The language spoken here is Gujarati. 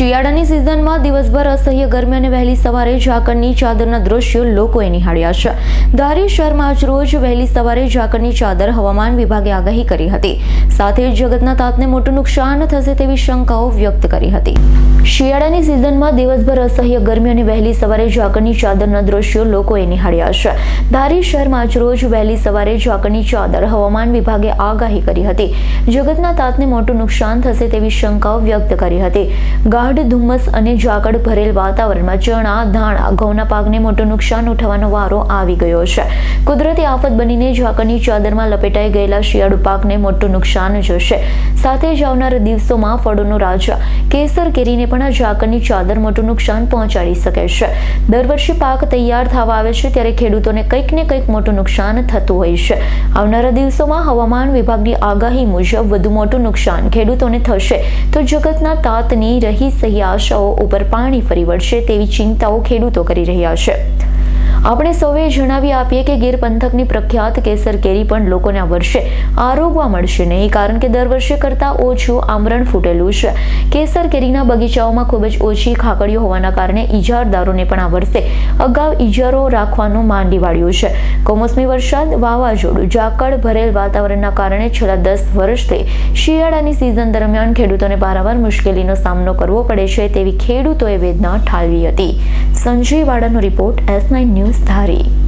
શિયાળાની સિઝનમાં દિવસભર અસહ્ય ગરમી અને વહેલી સવારે ઝાકળની ચાદરના દ્રશ્યો લોકોએ નિહાળ્યા છે. ધારી શહેરમાં રોજ વહેલી સવારે ઝાકળની ચાદર હવામાન વિભાગે આગાહી કરી હતી. સાથે જગતના તાતને મોટું નુકસાન થશે તેવી શંકાઓ વ્યક્ત કરી હતી. શિયાળાની સિઝનમાં દિવસભર અસહ્ય ગરમી અને વહેલી સવારે ઝાકળની ચાદરના દ્રશ્યો લોકોએ નિહાળ્યા છે. ધારી શહેરમાં રોજ વહેલી સવારે ઝાકળની ચાદર હવામાન વિભાગે આગાહી કરી હતી. જગતના તાતને મોટું નુકસાન થશે તેવી શંકાઓ વ્યક્ત કરી હતી. ગાઢ ધુમ્મસ અને ઝાકળ ભરેલ વાતાવરણમાં ચણા, ધાણા ઘઉંના પાકને મોટું નુકસાન ઉઠાવવાનો વારો આવી ગયો છે. કુદરતી આફત બનીને ઝાકળની ચાદરમાં લપેટાઈ ગયેલા શિયાળુ પાકને મોટું નુકસાન જશે. સાથે જ આવનારા દિવસોમાં ફળોનો રાજા કેસર કેરીને પણ આ ઝાકળની ચાદર મોટું નુકસાન પહોંચાડી શકે છે. દર વર્ષે પાક તૈયાર થવા આવે છે ત્યારે ખેડૂતોને કંઈક ને કંઈક મોટું નુકસાન થતું હોય છે. આવનારા દિવસોમાં હવામાન વિભાગની આગાહી મુજબ વધુ મોટું નુકસાન ખેડૂતોને થશે. તો જગતના તાતની રહી સહી આશાઓ ઉપર પાણી ફરી વળશે તેવી ચિંતાઓ ખેડૂતો કરી રહ્યા છે. આપણે સૌએ જણાવી આપીએ કે ગીર પંથકની પ્રખ્યાત કેસર કેરી પણ લોકોને આ વર્ષે આરોગવા મળશે નહીં, કારણ કે દર વર્ષે કરતાં ઓછું આમરણ ફૂટેલું છે. કેસર કેરીના બગીચાઓમાં ખૂબ જ ઓછી ખાકડીઓ હોવાના કારણે ઇજારદારોને પણ આ વર્ષે અગાઉ ઇજારો રાખવાનું માંડી વાળ્યું છે. કમોસમી વરસાદ વાવાઝોડું, ઝાકળ ભરેલ વાતાવરણના કારણે છેલ્લા દસ વર્ષથી શિયાળાની સિઝન દરમિયાન ખેડૂતોને વારંવાર મુશ્કેલીનો સામનો કરવો પડે છે, તેવી ખેડૂતોએ વેદના ઠાલવી હતી. Sanjay વાડાનો report S nine news Dhari.